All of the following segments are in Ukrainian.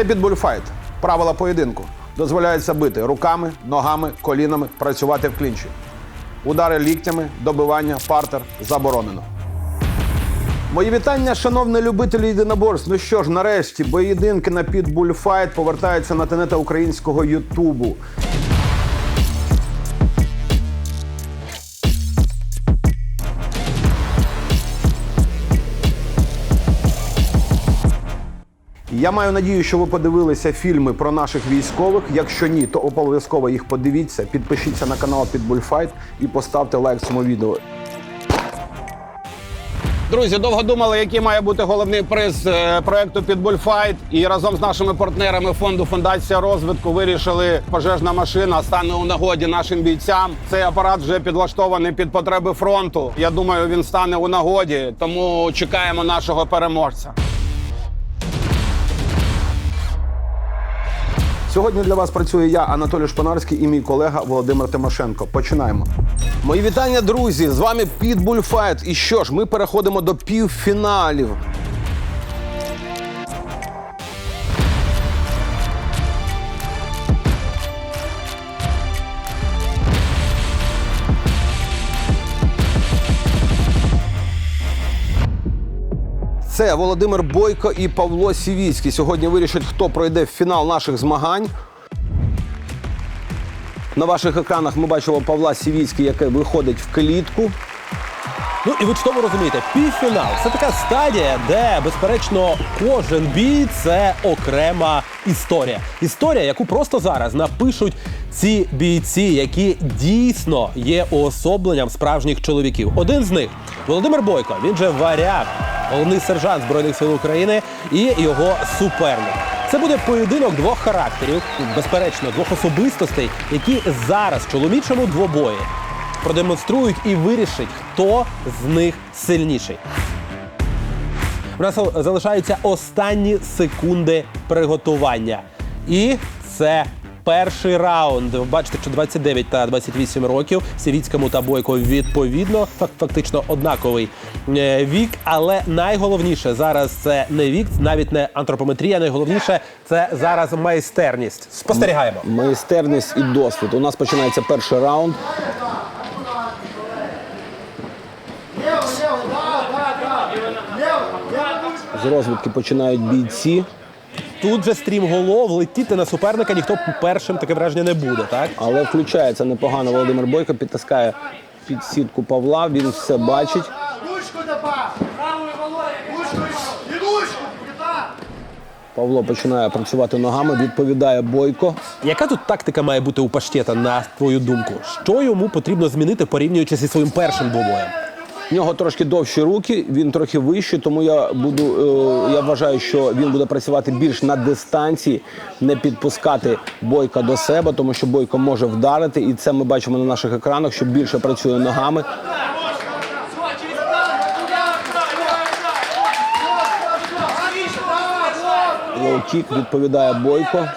Це підбульфайт. Правила поєдинку. Дозволяється бити руками, ногами, колінами, працювати в клінчі. Удари ліктями, добивання, партер заборонено. Мої вітання, шановні любителі єдиноборств. Ну що ж, нарешті, поєдинки на підбульфайт повертаються на тенета українського Ютубу. Я маю надію, що ви подивилися фільми про наших військових. Якщо ні, то обов'язково їх подивіться. Підпишіться на канал Підбульфайт і поставте лайк цьому відео. Друзі, довго думали, який має бути головний приз е, проекту Підбульфайт. І разом з нашими партнерами фонду Фундація розвитку вирішили, пожежна машина стане у нагоді нашим бійцям. Цей апарат вже підлаштований під потреби фронту. Я думаю, він стане у нагоді, тому чекаємо нашого переможця. Сьогодні для вас працює я, Анатолій Шпанарський, і мій колега Володимир Тимошенко. Починаємо. Мої вітання, друзі! З вами Підбульфайт. І що ж, ми переходимо до півфіналів. Це Володимир Бойко і Павло Сівіцький. Сьогодні вирішать, хто пройде в фінал наших змагань. На ваших екранах ми бачимо Павла Сівіцький, який виходить в клітку. Ну і ви чудово розумієте, півфінал це така стадія, де безперечно кожен бій це окрема історія. Історія, яку просто зараз напишуть ці бійці, які дійсно є уособленням справжніх чоловіків. Один з них Володимир Бойко. Він же варяг, головний сержант збройних сил України і його суперник. Це буде поєдинок двох характерів, безперечно, двох особистостей, які зараз в чоловічому двобої продемонструють і вирішать, хто з них сильніший. У нас залишаються останні секунди приготування. І це перший раунд. Ви бачите, що 29 та 28 років Сівіцькому та Бойко відповідно, фактично однаковий е, вік. Але найголовніше зараз це не вік, навіть не антропометрія. Найголовніше це зараз майстерність. Спостерігаємо. Майстерність і досвід. У нас починається перший раунд. З розвідки починають бійці, Тут же стрім голов, летіти на суперника ніхто першим таке враження не буде, так? але включається непогано Володимир Бойко, підтискає під сітку Павла, він все бачить. Ручку добав! Правою головою! Ручку і ручку! Павло починає працювати ногами, відповідає Бойко. Яка тут тактика має бути у паштета, на твою думку? Що йому потрібно змінити порівнюючи зі своїм першим двобоєм? В нього трошки довші руки, він трохи вищий, тому я буду. е, я вважаю, що він буде працювати більш на дистанції, не підпускати бойка до себе, тому що бойко може вдарити, і це ми бачимо на наших екранах, що більше працює ногами. Лоу-кік відповідає бойко.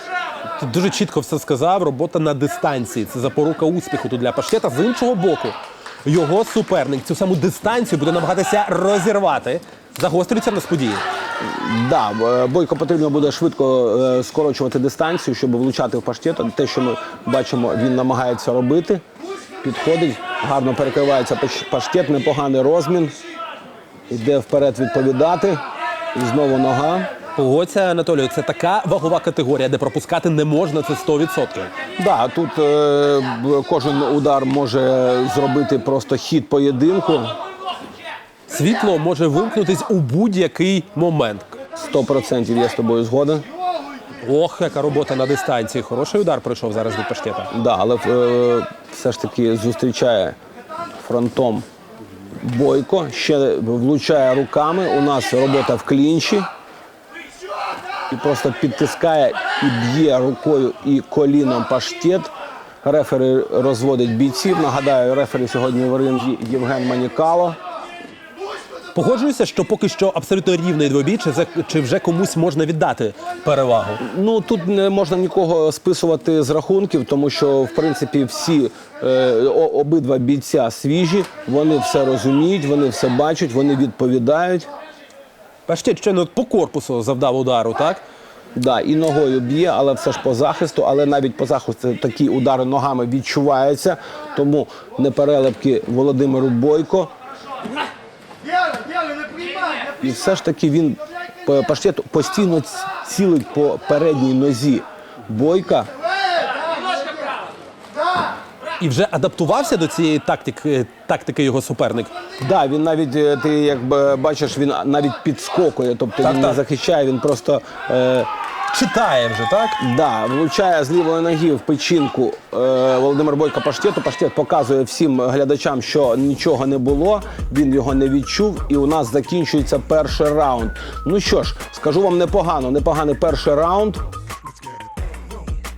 Тут дуже чітко все сказав. Робота на дистанції. Це запорука успіху тут для паштета. З іншого боку, його суперник цю саму дистанцію буде намагатися розірвати. Загострюється в нас події. Да, е, бойко потрібно буде швидко е, скорочувати дистанцію, щоб влучати в паштет. Те, що ми бачимо, він намагається робити. Підходить, гарно перекривається паштет, непоганий розмін. Йде вперед відповідати. І знову нога. Погодься, Анатолію, це така вагова категорія, де пропускати не можна, це 100%. Да, тут е, кожен удар може зробити просто хід поєдинку. Світло може вимкнутись у будь-який момент. 100% я з тобою згоден. Ох, яка робота на дистанції. Хороший удар пройшов зараз від паштета. Да, але е, все ж таки зустрічає фронтом Бойко, ще влучає руками. У нас робота в клінчі. І просто підтискає і б'є рукою і коліном паштет. Рефері розводить бійців. Нагадаю, рефері сьогодні в ринзі Євген Манікало. Погоджуюся, що поки що абсолютно рівний двобій, чи, за- чи вже комусь можна віддати перевагу. Ну тут не можна нікого списувати з рахунків, тому що в принципі всі е, обидва бійця свіжі, вони все розуміють, вони все бачать, вони відповідають. Паштет ще ну, по корпусу завдав удару, так? Да, і ногою б'є, але все ж по захисту. Але навіть по захисту такі удари ногами відчуваються. Тому неперелепки Володимиру Бойко. Не не І все ж таки він паштет постійно цілить по передній нозі Бойка. І вже адаптувався до цієї тактики, тактики його суперник. Да, він навіть е, ти якби бачиш, він навіть підскокує, тобто Так, він не захищає, він просто е, Читає вже, так? да, влучає з лівої ноги в печінку е, Володимир Бойко паштету. Паштет показує всім глядачам, що нічого не було. Він його не відчув, і у нас закінчується перший раунд. Ну що ж, скажу вам непогано, непоганий перший раунд.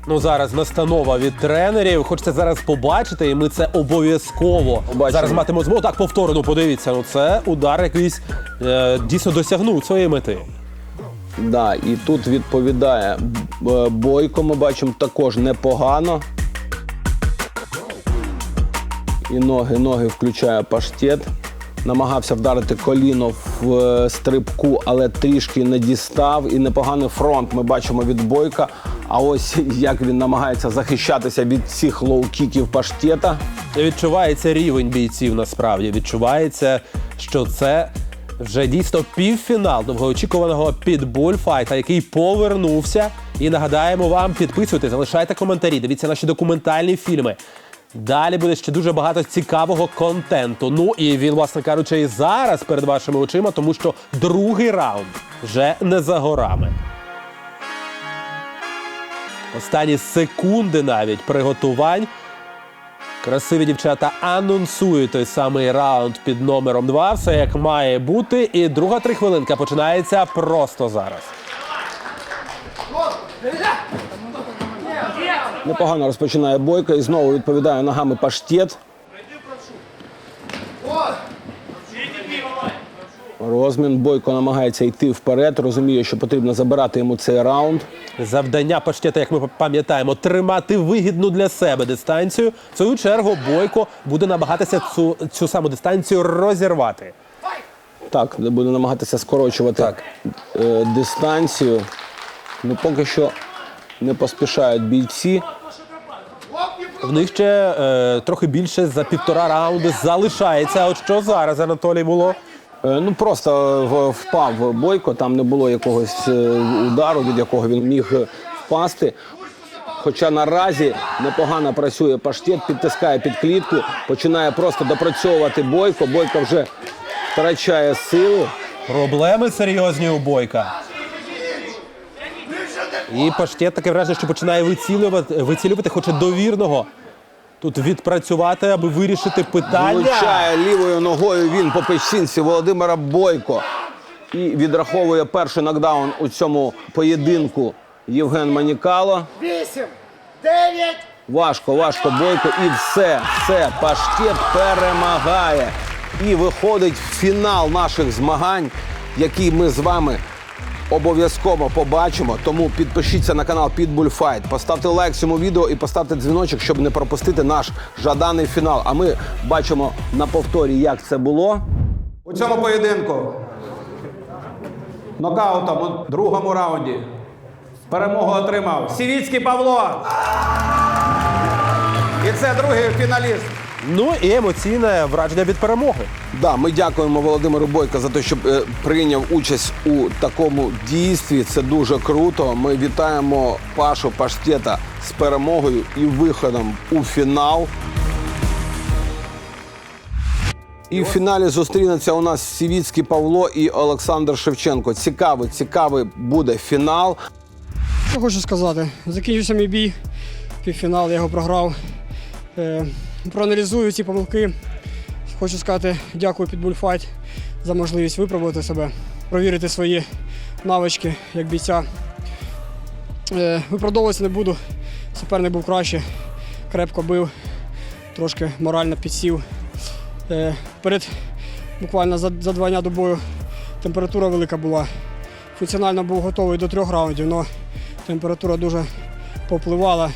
Ну зараз настанова від тренерів. Хочеться зараз побачити, і ми це обов'язково зараз матимемо змогу. Так, повторно подивіться. Ну це удар якийсь е, дійсно досягнув своєї мети. Да, і тут відповідає Бойко. Ми бачимо також непогано. І ноги, ноги включає паштет. Намагався вдарити коліно в е, стрибку, але трішки не дістав. І непоганий фронт ми бачимо від Бойка. А ось як він намагається захищатися від цих лоу-кіків паштета. Відчувається рівень бійців насправді. Відчувається, що це вже дійсно півфінал довгоочікуваного підбульфайта, який повернувся. І нагадаємо вам, підписуйтесь, залишайте коментарі, дивіться наші документальні фільми. Далі буде ще дуже багато цікавого контенту. Ну і він, власне кажучи, і зараз перед вашими очима, тому що другий раунд вже не за горами. Останні секунди навіть приготувань. Красиві дівчата анонсують той самий раунд під номером 2. Все як має бути. І друга три хвилинка починається просто зараз. Непогано розпочинає Бойко і знову відповідає ногами паштет. Розмін Бойко намагається йти вперед, розуміє, що потрібно забирати йому цей раунд. Завдання паштета, як ми пам'ятаємо, тримати вигідну для себе дистанцію. В свою чергу Бойко буде намагатися цю, цю саму дистанцію розірвати. Так, буде намагатися скорочувати Е, дистанцію. Ну, поки що не поспішають бійці. В них ще е, трохи більше за півтора раунди залишається. А От що зараз Анатолій було? Е, Ну просто впав Бойко, там не було якогось е, удару, від якого він міг е, впасти. Хоча наразі непогано працює паштет, підтискає під клітку, починає просто допрацьовувати Бойко. Бойко вже втрачає сили. Проблеми серйозні у Бойка. І паштет таке враження, що починає вицілювати, вицілювати, хоче довірного. Тут відпрацювати, аби вирішити питання. Влучає лівою ногою він по печінці Володимира Бойко. І відраховує перший нокдаун у цьому поєдинку Євген Манікало. Вісім, дев'ять, Важко, важко Бойко. І все, все, паштет перемагає. І виходить в фінал наших змагань, який ми з вами обов'язково побачимо. Тому підпишіться на канал Fight, поставте лайк цьому відео і поставте дзвіночок, щоб не пропустити наш жаданий фінал. А ми бачимо на повторі, як це було. У цьому поєдинку нокаутом у другому раунді перемогу отримав Сівіцький Павло. І це другий фіналіст. Ну і емоційне враження від перемоги. Да, ми дякуємо Володимиру Бойко за те, що е, прийняв участь у такому дійстві. Це дуже круто. Ми вітаємо Пашу Паштета з перемогою і виходом у фінал. І в фіналі зустрінеться у нас Сівіцький Павло і Олександр Шевченко. Цікавий, цікавий буде фінал. Що хочу сказати? Закінчився мій бій, півфінал, я його програв. Е, проаналізую ці помилки. Хочу сказати дякую під Bullfight за можливість випробувати себе, провірити свої навички як бійця. Е, виправдовуватися не буду. Суперник був краще, крепко бив, трошки морально підсів. Е, перед буквально за, за два дня до бою температура велика була. Функціонально був готовий до трьох раундів, але температура дуже попливала,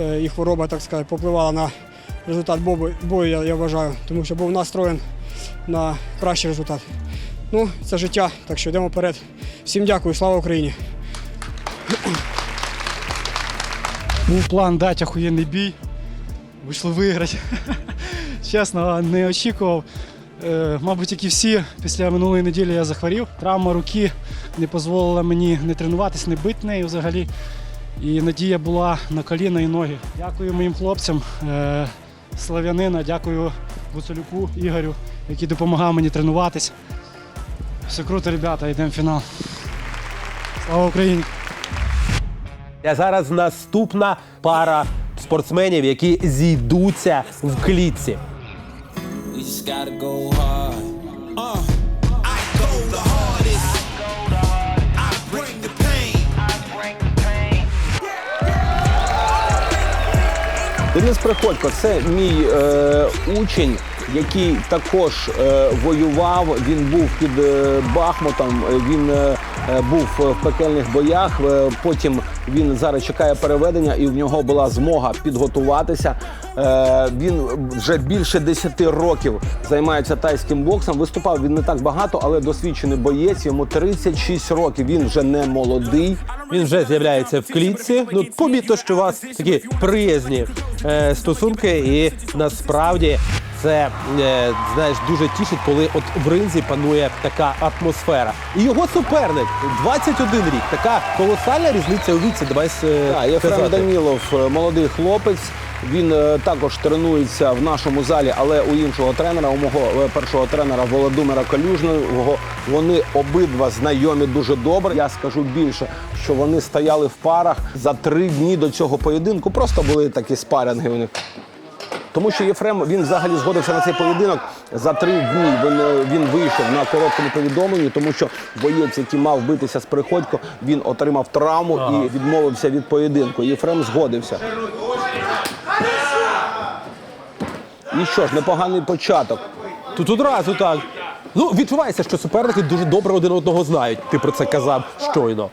е, і хвороба, так сказати, попливала на результат бою, я, я вважаю, тому що був настроєн на кращий результат. Ну, це життя, так що йдемо вперед. Всім дякую, слава Україні! Був план дати охуєнний бій. Вийшло виграти. Чесно, не очікував. Е, Мабуть, як і всі, після минулої неділі я захворів. Травма руки не дозволила мені не тренуватись, не бити нею взагалі. І надія була на коліна і ноги. Дякую моїм хлопцям, е, Слав'янина, дякую Гуцулюку Ігорю, який допомагав мені тренуватись. Все круто, ребята, йдемо в фінал. Слава Україні! А зараз наступна пара спортсменів, які зійдуться в клітці. We just gotta go hard. Uh, Денис Приходько це мій е, учень, який також е, воював. Він був під е, Бахмутом. Він е, е, був в пекельних боях. е, Потім він зараз чекає переведення, і в нього була змога підготуватися. Е, він вже більше 10 років займається тайським боксом. Виступав він не так багато, але досвідчений боєць. Йому 36 років. Він вже не молодий. Він вже з'являється в клітці. Ну, помітно, що у вас такі приязні е, стосунки, і насправді це е, знаєш дуже тішить, коли от в ринзі панує така атмосфера. І його суперник 21 рік. Така колосальна різниця у віці. Давай е, Так, Єфрем. Данілов, молодий хлопець. Він е, також тренується в нашому залі, але у іншого тренера, у мого е, першого тренера Володимира Калюжного. Вони обидва знайомі дуже добре. Я скажу більше, що вони стояли в парах за три дні до цього поєдинку. Просто були такі спаринги у них. Тому що Єфрем він взагалі згодився на цей поєдинок за три дні. Він, е, він вийшов на короткому повідомленні, тому що боєць, який мав битися з Приходько, він отримав травму і відмовився від поєдинку. Єфрем згодився. І що ж, непоганий початок. Тут одразу так. Ну, відчувається, що суперники дуже добре один одного знають. Ти про це казав щойно.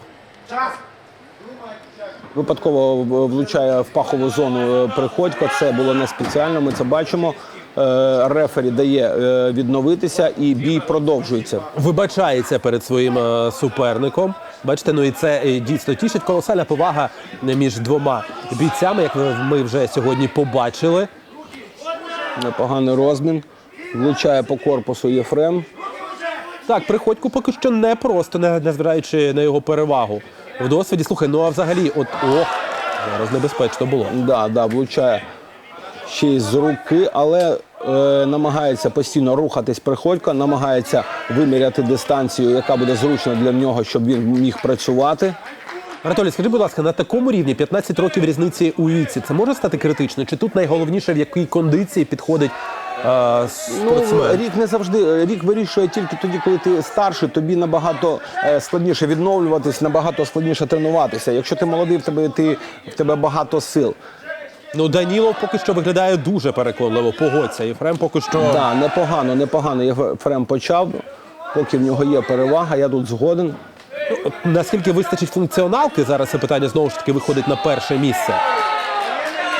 Випадково влучає в пахову зону е, Приходько. Це було не спеціально. Ми це бачимо. Е, Рефері дає е, відновитися, і бій продовжується. Вибачається перед своїм е, суперником. Бачите, ну і це е, дійсно тішить колосальна повага е, між двома бійцями, як ми вже сьогодні побачили. Непоганий розмін. Влучає по корпусу Єфрем. Так, приходьку поки що не просто, не- незважаючи на його перевагу в досвіді. Слухай, ну а взагалі, от ох, зараз небезпечно було. Да, да, влучає ще й з руки, але е, намагається постійно рухатись Приходько, намагається виміряти дистанцію, яка буде зручна для нього, щоб він міг працювати. Анатолій, скажи, будь ласка, на такому рівні 15 років різниці у віці, це може стати критично? Чи тут найголовніше, в якій кондиції підходить е, Ну, рік не завжди рік вирішує тільки тоді, коли ти старший, тобі набагато е, складніше відновлюватись, набагато складніше тренуватися. Якщо ти молодий, в тебе ти в тебе багато сил. Ну, Данілов поки що виглядає дуже переконливо. Погодься. Єфрем поки що. Да, непогано, непогано. Єфрем почав, поки в нього є перевага, я тут згоден. От Наскільки вистачить функціоналки, зараз це питання знову ж таки виходить на перше місце.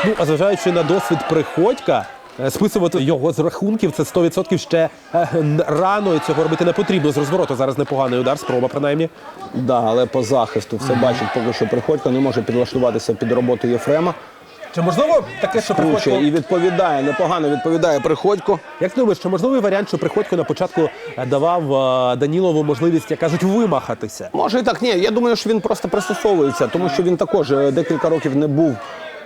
Ну, а зважаючи на досвід приходька, е, списувати його з рахунків це 100% ще е, рано і цього робити не потрібно. З розвороту зараз непоганий удар, спроба принаймні. Да, але по захисту все бачить, поки що Приходько не може підлаштуватися під роботу Єфрема. Чи можливо таке, що Круче приходько... і відповідає, непогано відповідає Приходько. Як ти думаєш, чи можливий варіант, що приходько на початку е, давав е, Данілову можливість, як кажуть, вимахатися? Може і так, ні. Я думаю, що він просто пристосовується, тому що він також е, декілька років не був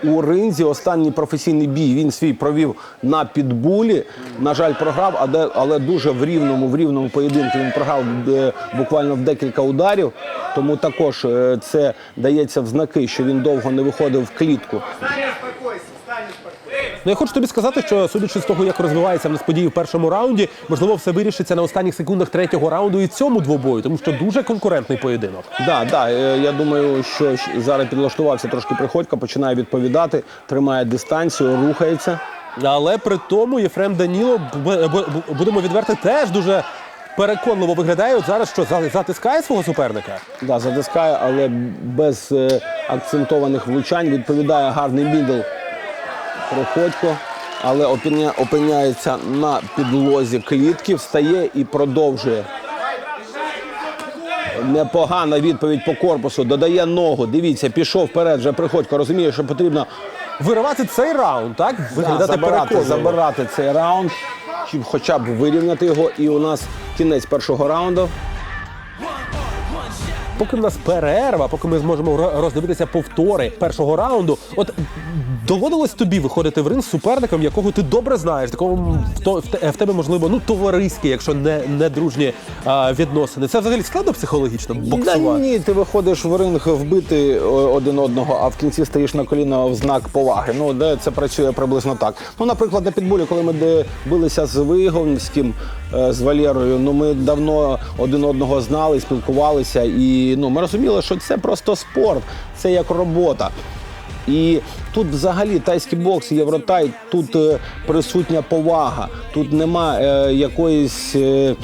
у ринзі. Останній професійний бій він свій провів на підбулі. На жаль, програв, а де- але дуже в рівному, в рівному поєдинку він програв е, буквально в декілька ударів. Тому також е, це дається в знаки, що він довго не виходив в клітку. Ну, я хочу тобі сказати, що судячи з того, як розвивається в нас події в першому раунді, можливо, все вирішиться на останніх секундах третього раунду і цьому двобою, тому що дуже конкурентний поєдинок. Да, да, е, я думаю, що щ- зараз підлаштувався трошки приходько, починає відповідати, тримає дистанцію, рухається. Але при тому Єфрем Даніло, б- б- б- будемо відверти, теж дуже переконливо виглядає. От зараз що за- затискає свого суперника. Да, затискає, але без е, акцентованих влучань відповідає гарний мідл Проходько, але опиня, опиняється на підлозі клітки, встає і продовжує. непогана відповідь по корпусу, додає ногу. Дивіться, пішов вперед, вже приходько. Розуміє, що потрібно Виривати цей раунд, так? Виглядати забирати, забирати цей раунд, чи хоча б вирівняти його. І у нас кінець першого раунду. Поки в нас перерва, поки ми зможемо ро- роздивитися повтори першого раунду. От доводилось тобі виходити в ринг з суперником, якого ти добре знаєш, такого в, тебе можливо ну товариські, якщо не, не дружні а, відносини. Це взагалі складно психологічно боксувати. ні, ти виходиш в ринг вбити один одного, а в кінці стоїш на коліна в знак поваги. Ну, де це працює приблизно так. Ну, наприклад, на підбулі, коли ми де билися з Виговським, е, з Валєрою, ну ми давно один одного знали, спілкувалися, і ну, ми розуміли, що це просто спорт, це як робота. І тут взагалі тайський бокс, євротай, тут е, присутня повага, тут нема е, якоїсь. Е,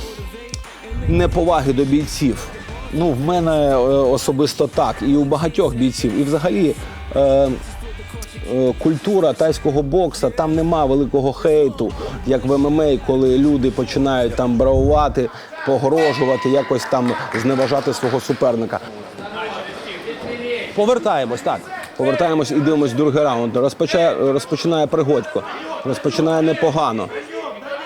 неповаги до бійців. Ну, в мене е, особисто так, і у багатьох бійців. І взагалі е, е, культура тайського бокса, там нема великого хейту, як в ММА, коли люди починають там бравувати, погрожувати, якось там зневажати свого суперника. Повертаємось, так. Повертаємось і дивимось другий раунд. Розпочає, розпочинає Пригодько. Розпочинає непогано.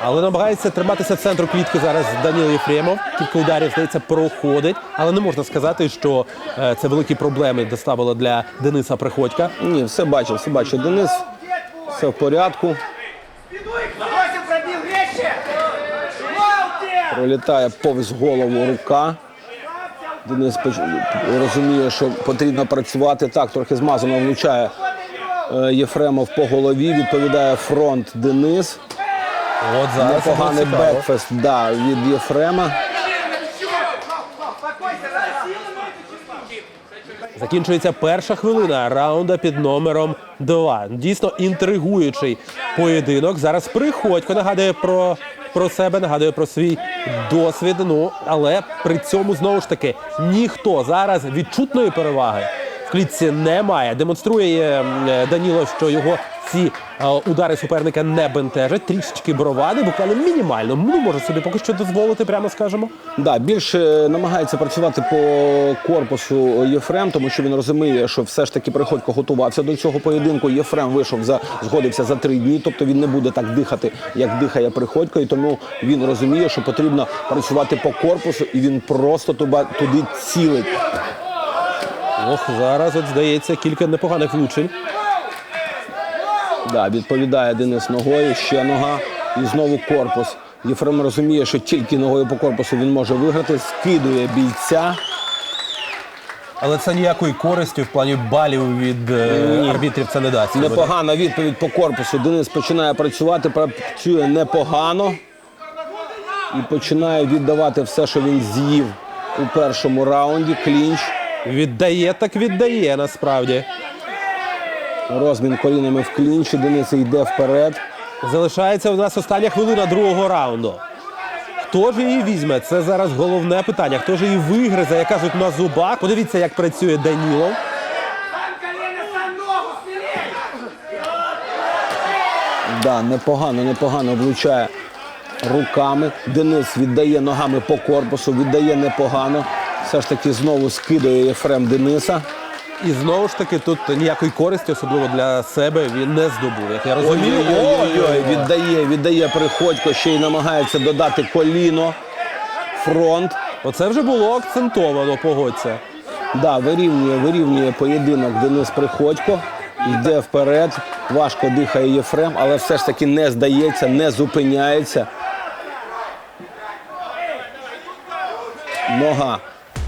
Але намагається триматися центру клітки зараз Даніло Єфремов. Кілька ударів, здається, проходить. Але не можна сказати, що е, це великі проблеми доставило для Дениса Приходька. Ні, все бачив, все бачив. Денис, все в порядку. Пролітає повз голову рука. Денис розуміє, що потрібно працювати. Так, трохи змазано влучає е, Єфремов по голові. Відповідає фронт Денис. От зараз Непоганий бекфест да, від Єфрема. Закінчується перша хвилина раунда під номером 2. Дійсно інтригуючий поєдинок. Зараз приходько нагадує про, про себе, нагадує про свій досвід. Ну але при цьому знову ж таки ніхто зараз відчутної переваги в клітці немає. Демонструє е, Даніло, що його ці е, удари суперника не бентежать. Трішечки бровади, буквально мінімально. Ну може собі поки що дозволити, прямо скажемо. Да, більше намагається працювати по корпусу Єфрем, тому що він розуміє, що все ж таки Приходько готувався до цього поєдинку. Єфрем вийшов за згодився за три дні, тобто він не буде так дихати, як дихає Приходько, і тому він розуміє, що потрібно працювати по корпусу, і він просто туба- туди цілить. Ох, зараз от здається кілька непоганих влучень. Да, відповідає Денис ногою, ще нога і знову корпус. Єфрем розуміє, що тільки ногою по корпусу він може виграти, скидує бійця. Але це ніякої користі в плані балів від е, арбітрів це не дасть. Непогана відповідь по корпусу. Денис починає працювати, працює непогано і починає віддавати все, що він з'їв у першому раунді. Клінч, Віддає, так віддає насправді. Розмін колінами в клінчі. Денис йде вперед. Залишається у нас остання хвилина другого раунду. Хто ж її візьме? Це зараз головне питання. Хто ж її вигризе, як кажуть, на зубах? Подивіться, як працює Данілов. Смелее! Да, непогано, непогано влучає руками. Денис віддає ногами по корпусу, віддає непогано. Все ж таки знову скидує Єфрем Дениса. І знову ж таки, тут ніякої користі, особливо для себе, він не здобув. Як я розумію, Ой-ой-ой, віддає, віддає Приходько, ще й намагається додати коліно. Фронт. Оце вже було акцентовано, погодься. Да, вирівнює, вирівнює поєдинок Денис Приходько. Йде вперед, важко дихає Єфрем, але все ж таки не здається, не зупиняється. Нога.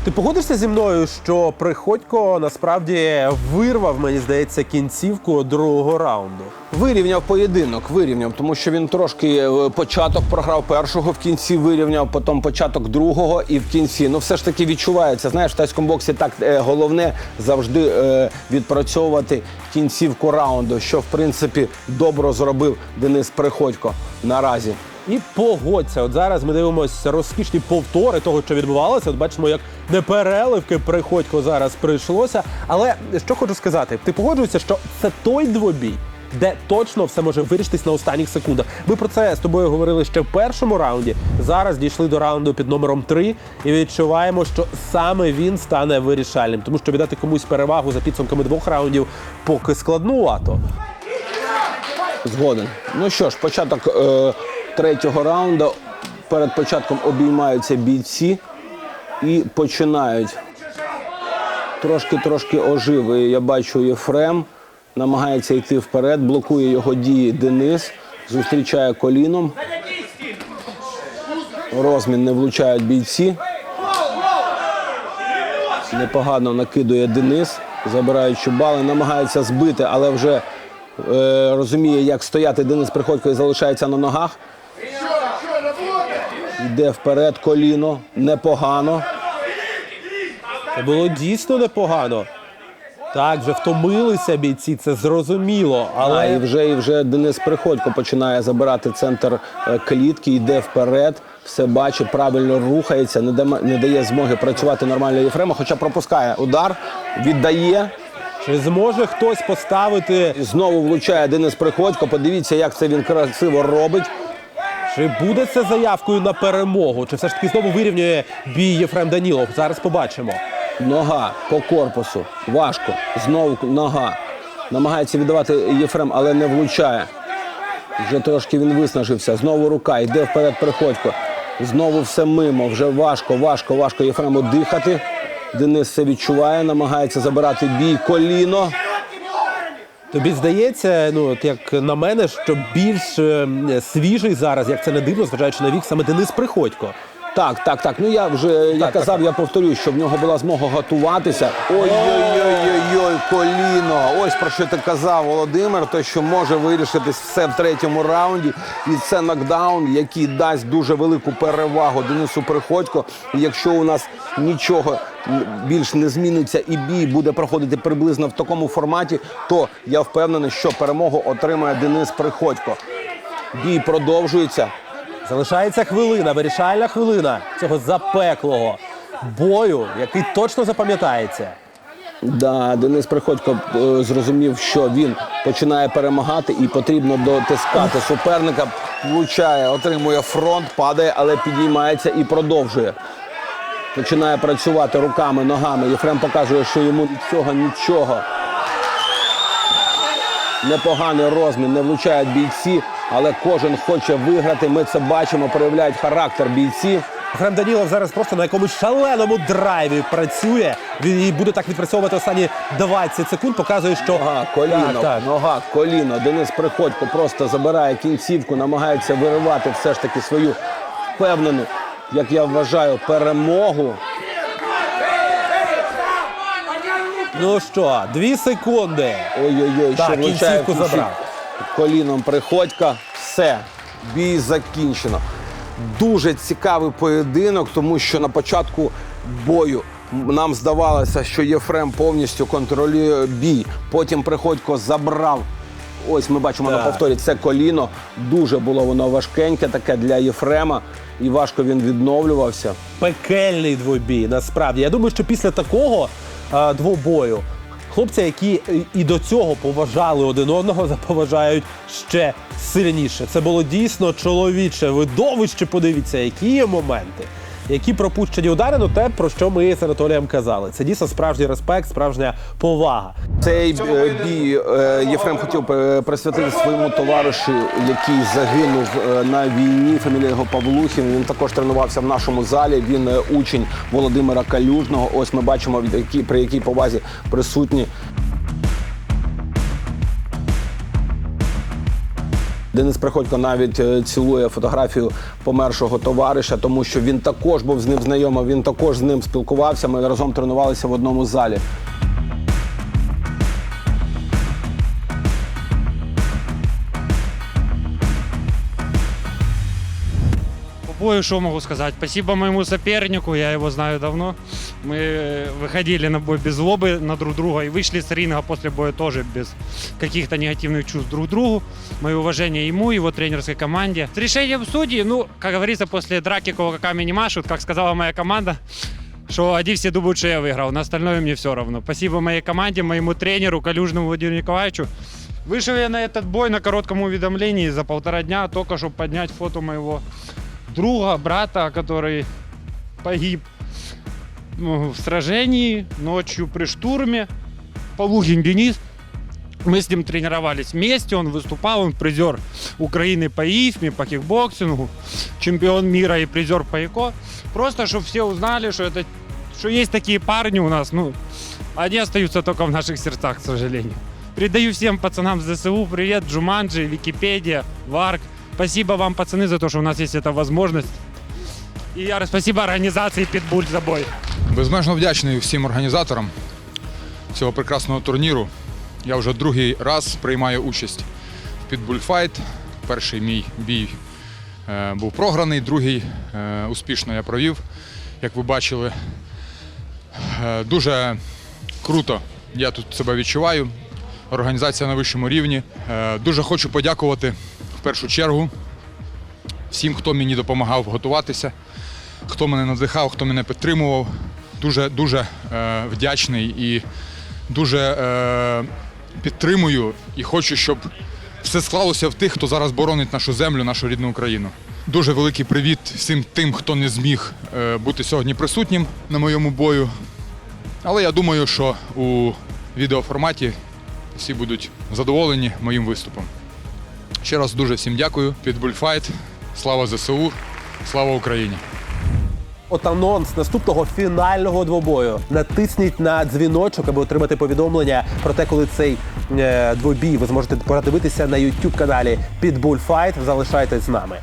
Ти погодишся зі мною, що Приходько насправді вирвав, мені здається, кінцівку другого раунду. Вирівняв поєдинок, вирівняв, тому що він трошки е, початок програв першого, в кінці вирівняв, потім початок другого і в кінці. Ну, все ж таки відчувається. Знаєш, в тайському боксі так е, головне завжди е, відпрацьовувати кінцівку раунду, що в принципі добре зробив Денис Приходько наразі. І погодься. От зараз ми дивимося розкішні повтори того, що відбувалося. От бачимо, як непереливки приходько зараз прийшлося. Але що хочу сказати, ти погоджуєшся, що це той двобій, де точно все може вирішитись на останніх секундах. Ми про це з тобою говорили ще в першому раунді. Зараз дійшли до раунду під номером 3 і відчуваємо, що саме він стане вирішальним, тому що віддати комусь перевагу за підсумками двох раундів поки складнувато. Згоден. Ну що ж, початок е, третього раунду. Перед початком обіймаються бійці і починають. Трошки-трошки ожив. Я бачу Єфрем, намагається йти вперед, блокує його дії Денис, зустрічає коліном. Розмін не влучають бійці. Непогано накидує Денис, забираючи бали, намагається збити, але вже е, розуміє, як стояти. Денис Приходько і залишається на ногах. Йде вперед коліно, непогано. Це було дійсно непогано. Так, вже втомилися бійці, це зрозуміло. Але Але і вже, і вже Денис Приходько починає забирати центр е, клітки, йде вперед, все бачить, правильно рухається, не дає, не дає змоги працювати нормально Єфрема, хоча пропускає удар, віддає. чи зможе хтось поставити, знову влучає Денис Приходько. Подивіться, як це він красиво робить. Чи буде це заявкою на перемогу, чи все ж таки знову вирівнює бій Єфрем Данілов? Зараз побачимо. Нога по корпусу. Важко. Знову нога. Намагається віддавати Єфрем, але не влучає. Вже трошки він виснажився. Знову рука. Йде вперед Приходько. Знову все мимо. Вже важко, важко, важко Єфрему дихати. Денис це відчуває, намагається забирати бій. Коліно. Тобі здається, ну от як на мене, що більш е, свіжий зараз, як це не дивно, зважаючи на вік, саме Денис Приходько. Так, так, так. Ну я вже я казав, я повторюю, що в нього була змога готуватися. Ой-ой-ой, коліно. Ось про що ти казав, Володимир. То що може вирішитись все в третьому раунді. І це нокдаун, який дасть дуже велику перевагу Денису Приходько. І якщо у нас нічого більш не зміниться і бій буде проходити приблизно в такому форматі, то я впевнений, що перемогу отримає Денис Приходько. Бій продовжується. Залишається хвилина, вирішальна хвилина цього запеклого бою, який точно запам'ятається. Да, Денис Приходько е, зрозумів, що він починає перемагати і потрібно дотискати суперника. Влучає, отримує фронт, падає, але підіймається і продовжує. Починає працювати руками, ногами. Єфрем показує, що йому цього нічого. Непоганий розмін, не влучають бійці, але кожен хоче виграти. Ми це бачимо, проявляють характер бійці. Ефрем Данілов зараз просто на якомусь шаленому драйві працює. Він і буде так відпрацьовувати останні 20 секунд. Показує, що Нога, коліно, Так, так. нога, коліно. Денис Приходько просто забирає кінцівку, намагається виривати все ж таки свою впевнену, як я вважаю, перемогу. ну що, дві секунди. Ой-ой-ой, що кінцівку забрав. Коліном Приходька. Все, бій закінчено. Дуже цікавий поєдинок, тому що на початку бою нам здавалося, що Єфрем повністю контролює бій. Потім Приходько забрав. Ось ми бачимо на повторі це коліно. Дуже було воно важкеньке, таке для Єфрема, і важко він відновлювався. Пекельний двобій. Насправді я думаю, що після такого а, двобою хлопці, які і- і до цього поважали один одного, заповажають ще сильніше. Це було дійсно чоловіче видовище. Подивіться, які є моменти. Які пропущені удари, ну те, про що ми з Анатолієм казали. Це дійсно справжній респект, справжня повага. Цей е, бій е, Єфрем хотів е, присвятити своєму товаришу, який загинув на війні. Фамілія його Павлухін. Він також тренувався в нашому залі. Він учень Володимира Калюжного. Ось ми бачимо, від які при якій повазі присутні. Денис Приходько навіть е, цілує фотографію помершого товариша, тому що він також був з ним знайомий, він також з ним спілкувався. Ми разом тренувалися в одному залі. Бою что могу сказать? Спасибо моему сопернику, я его знаю давно. Мы выходили на бой без злобы на друг друга и вышли с ринга после боя тоже без каких-то негативных чувств друг к другу. Мое уважение ему, его тренерской команде. С решением судьи, ну, как говорится, после драки кулаками не машут, как сказала моя команда, что один все думают, что я выиграл, на остальное мне все равно. Спасибо моей команде, моему тренеру, Калюжному Владимиру Николаевичу. Вышел я на этот бой на коротком уведомлении за полтора дня, только чтобы поднять фото моего друга, брата, который погиб ну, в сражении ночью при штурме. Полухин Денис. Мы с ним тренировались вместе, он выступал, он призер Украины по ИФМе, по кикбоксингу, чемпион мира и призер по ИКО. Просто, чтобы все узнали, что, это, что есть такие парни у нас, ну, они остаются только в наших сердцах, к сожалению. Передаю всем пацанам с ЗСУ привет, Джуманджи, Википедия, Варк. Спасибо вам, пацаны, за то, что у нас есть эта возможность. И я спасибо организации Питбуль за бой. Безмежно вдячний всім організаторам цього прекрасного турніру. Я вже другий раз приймаю участь в Pitbull. Перший мій бій е, був програний, другий е, успішно я провів, як ви бачили. Е, дуже круто я тут себе відчуваю. Організація на вищому рівні. Е, дуже хочу подякувати першу чергу всім, хто мені допомагав готуватися, хто мене надихав, хто мене підтримував. Дуже дуже е, вдячний і дуже е, підтримую і хочу, щоб все склалося в тих, хто зараз боронить нашу землю, нашу рідну Україну. Дуже великий привіт всім тим, хто не зміг е, бути сьогодні присутнім на моєму бою. Але я думаю, що у відеоформаті всі будуть задоволені моїм виступом. Ще раз дуже всім дякую. Підбульфайт. Слава ЗСУ, слава Україні! От анонс наступного фінального двобою. Натисніть на дзвіночок, аби отримати повідомлення про те, коли цей е, двобій ви зможете подивитися на youtube каналі Pitbull Fight. Залишайтесь з нами.